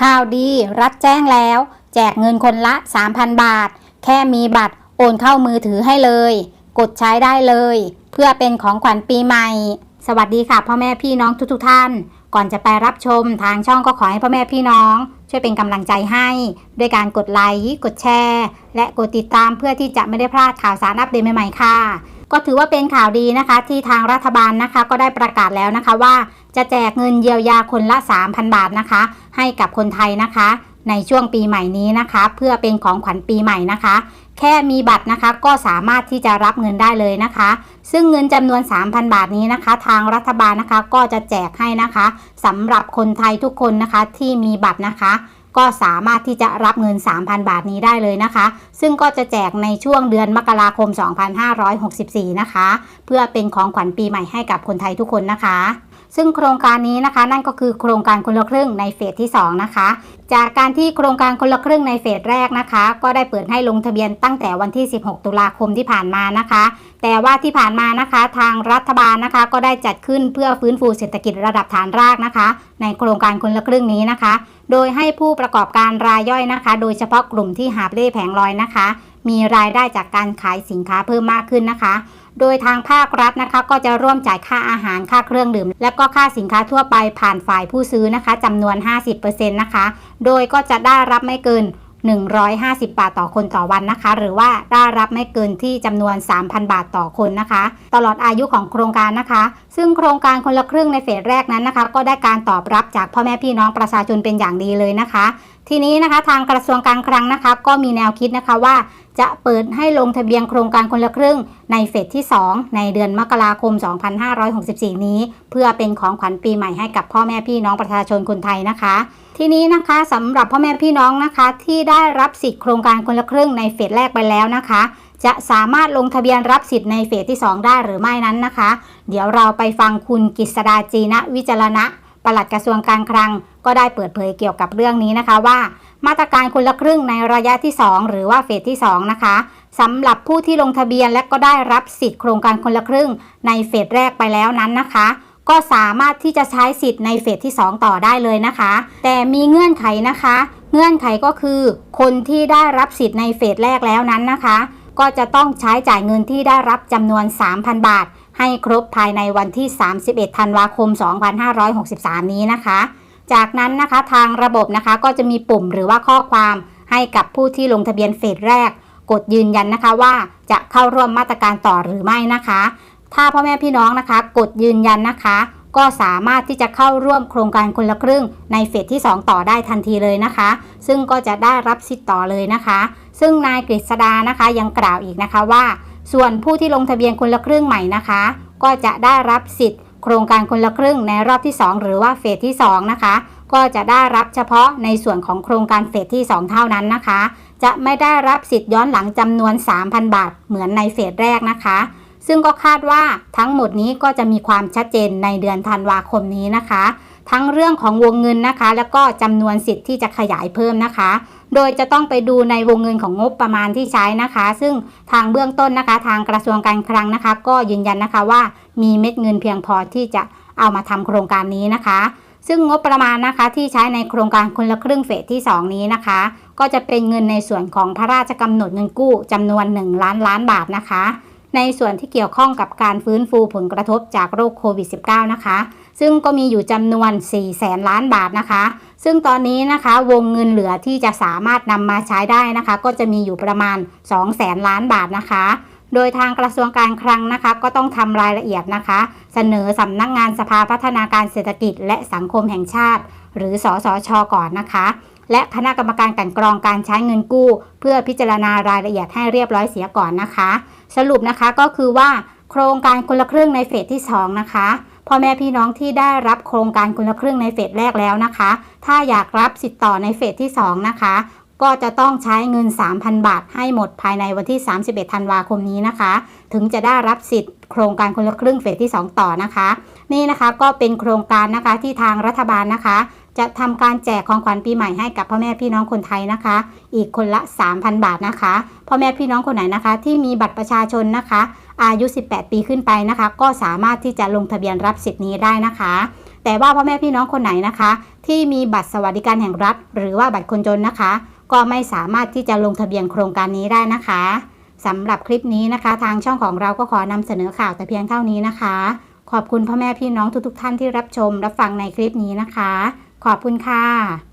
ข่าวดี รัฐแจ้งแล้ว แจกเงินคนละ 3,000 บาท แค่มีบัตรโอนเข้ามือถือให้เลย กดใช้ได้เลย เพื่อเป็นของขวัญปีใหม่ สวัสดีค่ะพ่อแม่พี่น้องทุกๆท่าน ก่อนจะไปรับชมทางช่องก็ขอให้พ่อแม่พี่น้อง ช่วยเป็นกำลังใจให้ ด้วยการกดไลค์ กดแชร์ และกดติดตามเพื่อที่จะไม่ได้พลาดข่าวสารอัปเดตใหม่ๆค่ะ ก็ถือว่าเป็นข่าวดีนะคะที่ทางรัฐบาลนะคะก็ได้ประกาศแล้วนะคะว่า จะแจกเงินเยียวยาคนละ 3,000 บาทนะคะ ให้กับคนไทยนะคะ ในช่วงปีใหม่นี้นะคะ เพื่อเป็นของขวัญปีใหม่นะคะ แค่มีบัตรนะคะก็สามารถที่จะรับเงินได้เลยนะคะ ซึ่งเงินจำนวน 3,000 บาทนี้นะคะ ทางรัฐบาลนะคะก็จะแจกให้นะคะสำหรับคนไทยทุกคนนะคะที่มีบัตรนะคะ ก็สามารถที่จะรับเงิน 3,000 บาทนี้ได้เลยนะคะ ซึ่งก็จะแจกในช่วงเดือนมกราคม 2564 นะคะ เพื่อเป็นของขวัญปีใหม่ให้กับคนไทยทุกคนนะคะ ซึ่งโครงการนี้นะคะ นั่นก็คือโครงการคนละครึ่งในเฟสที่ 2 นะคะ จากการที่โครงการคนละครึ่งในเฟสแรกนะคะ ก็ได้เปิดให้ลงทะเบียนตั้งแต่วันที่ 16 ตุลาคมที่ผ่านมานะคะ แต่ว่าที่ผ่านมานะคะ ทางรัฐบาลนะคะ ก็ได้จัดขึ้นเพื่อฟื้นฟูเศรษฐกิจระดับฐานรากนะคะ ในโครงการคนละครึ่งนี้นะคะ โดยให้ผู้ประกอบการรายย่อยนะคะ โดยเฉพาะกลุ่มที่หาบเล่แผงลอยนะคะ มีรายได้จากการขายสินค้าเพิ่มมากขึ้นนะคะ โดยทางภาครัฐนะคะ ก็จะร่วมจ่ายค่าอาหารค่าเครื่องดื่ม และก็ค่าสินค้าทั่วไปผ่านฝ่ายผู้ซื้อนะคะจำนวน 50%นะคะ โดยก็จะได้รับไม่เกิน 150 บาทต่อคนต่อวันนะคะ หรือว่าได้รับไม่เกินที่จำนวน 3,000 บาทต่อคนนะคะ ตลอดอายุของโครงการนะคะ ซึ่งโครงการคนละครึ่งในเฟสแรกนั้นนะคะ ก็ได้การตอบรับจากพ่อแม่พี่น้องประชาชนเป็นอย่างดีเลยนะคะ ทีนี้นะคะทางกระทรวงการคลังนะคะก็มีแนวคิดนะคะว่าจะเปิดให้ลงทะเบียนโครงการคนละครึ่งในเฟสที่ 2 ในเดือนมกราคม 2564 นี้ เพื่อเป็นของขวัญปีใหม่ให้กับพ่อแม่พี่น้องประชาชนคนไทยนะคะ ทีนี้นะคะสำหรับพ่อแม่พี่น้องนะคะ ที่ได้รับสิทธิโครงการคนละครึ่งในเฟสแรกไปแล้วนะคะ จะสามารถลงทะเบียนรับสิทธิ์ในเฟสที่ 2 ได้หรือไม่นั้นนะคะ เดี๋ยวเราไปฟังคุณกฤษดาจีนะวิจารณะ ปลัดกระทรวงการคลังก็ได้เปิดเผยเกี่ยวกับเรื่องนี้นะคะว่า มาตรการคนละครึ่งในระยะที่ 2 หรือว่าเฟสที่ 2 นะคะสำหรับผู้ที่ลงทะเบียนและก็ได้รับสิทธิ์โครงการคนละครึ่งในเฟสแรกไปแล้วนั้นนะคะ ก็สามารถที่จะใช้สิทธิ์ในเฟสที่ 2 ต่อได้เลยนะคะ แต่มีเงื่อนไขนะคะ เงื่อนไขก็คือ คนที่ได้รับสิทธิ์ในเฟสแรกแล้วนั้นนะคะ ก็จะต้องใช้จ่ายเงินที่ได้รับจำนวน 3,000 บาท ให้ครบภายในวันที่ 31 ธันวาคม 2563 นี้นะคะ จากนั้นนะคะทางระบบนะคะก็จะมีปุ่มหรือว่าข้อความให้กับผู้ที่ลงทะเบียนเฟสแรก กดยืนยันนะคะว่าจะเข้าร่วมมาตรการต่อหรือไม่นะคะ ถ้าพ่อแม่พี่น้องนะคะ กดยืนยันนะคะ ก็สามารถที่จะเข้าร่วมโครงการคนละครึ่งในเฟสที่ 2 ต่อได้ทันทีเลยนะคะ ซึ่งก็จะได้รับสิทธิ์ต่อเลยนะคะ ซึ่งนายกฤษดานะคะยังกล่าวอีกนะคะว่า ส่วนผู้ที่ลงทะเบียนคนละครึ่งใหม่นะคะ ก็จะได้รับสิทธิ์ โครงการคนละครึ่งในรอบที่ 2 หรือว่าเฟสที่ 2 นะคะ ก็จะได้รับเฉพาะในส่วนของโครงการเฟสที่ 2 เท่านั้นนะคะ จะไม่ได้รับสิทธิ์ย้อนหลังจำนวน 3,000 บาท เหมือนในเฟสแรกนะคะ ซึ่งก็คาดว่าทั้งหมดนี้ก็จะมีความชัดเจนในเดือนธันวาคมนี้นะคะ ทั้งเรื่องของวงเงินนะคะ แล้วก็จำนวนสิทธิ์ที่จะขยายเพิ่มนะคะ โดยจะต้องไปดูในวงเงินของงบประมาณที่ใช้นะคะ ซึ่งทางเบื้องต้นนะคะ ทางกระทรวงการคลังนะคะ ก็ยืนยันนะคะว่ามีเม็ดเงินเพียงพอที่จะเอามาทำโครงการนี้นะคะซึ่งงบประมาณนะคะที่ใช้ในโครงการคนละครึ่งเฟสที่ 2 นี้นะคะ ก็จะเป็นเงินในส่วนของพระราชกำหนดเงินกู้จำนวน 1 ล้านล้านบาทนะคะ ในส่วนที่เกี่ยวข้องกับการฟื้นฟูผลกระทบจากโรคโควิด -19 นะคะ ซึ่งก็มีอยู่จำนวน 4 แสนล้านบาทนะคะ ซึ่งตอนนี้นะคะวงเงินเหลือที่จะสามารถนำมาใช้ได้นะคะ ก็จะมีอยู่ประมาณ 2 แสนล้านบาทนะคะโดยทางกระทรวงการคลังนะคะ ก็ต้องทำรายละเอียดนะคะ เสนอสำนักงานสภาพัฒนาการเศรษฐกิจ และสังคมแห่งชาติ หรือสสชก่อนนะคะ และคณะกรรมการกันกรองการใช้เงินกู้ เพื่อพิจารณารายละเอียดให้เรียบร้อยเสียก่อนนะคะ สรุปนะคะก็คือว่าโครงการคนละครึ่งในเฟสที่ 2 นะคะพ่อแม่พี่น้องที่ได้รับโครงการคนละครึ่งในเฟสแรกแล้วนะคะ ถ้าอยากรับสิทธิ์ต่อในเฟสที่ 2 นะคะ ก็จะต้องใช้เงิน 3,000 บาทให้หมดภายในวันที่ 31 ธันวาคมนี้นะคะ ถึงจะได้รับสิทธิ์โครงการคนละครึ่งเฟสที่ 2 ต่อนะคะ นี่นะคะก็เป็นโครงการนะคะที่ทางรัฐบาลนะคะ จะทำการแจกของขวัญปีใหม่ให้กับพ่อแม่พี่น้องคนไทยนะคะ อีกคนละ 3,000 บาทนะคะพ่อแม่พี่น้องคนไหนนะคะ ที่มีบัตรประชาชนนะคะ อายุ 18 ปีขึ้นไปนะคะ ก็สามารถที่จะลงทะเบียนรับสิทธิ์นี้ได้นะคะ แต่ว่าพ่อแม่พี่น้องคนไหนนะคะ ที่มีบัตรสวัสดิการแห่งรัฐ หรือว่าบัตรคนจนนะคะ ก็ไม่สามารถที่จะลงทะเบียนโครงการนี้ได้นะคะสำหรับคลิปนี้นะคะ ทางช่องของเราก็ขอนำเสนอข่าวแต่เพียงเท่านี้นะคะ ขอบคุณพ่อแม่พี่น้องทุกๆ ท่านที่รับชมรับฟังในคลิปนี้นะคะ ขอบคุณค่ะ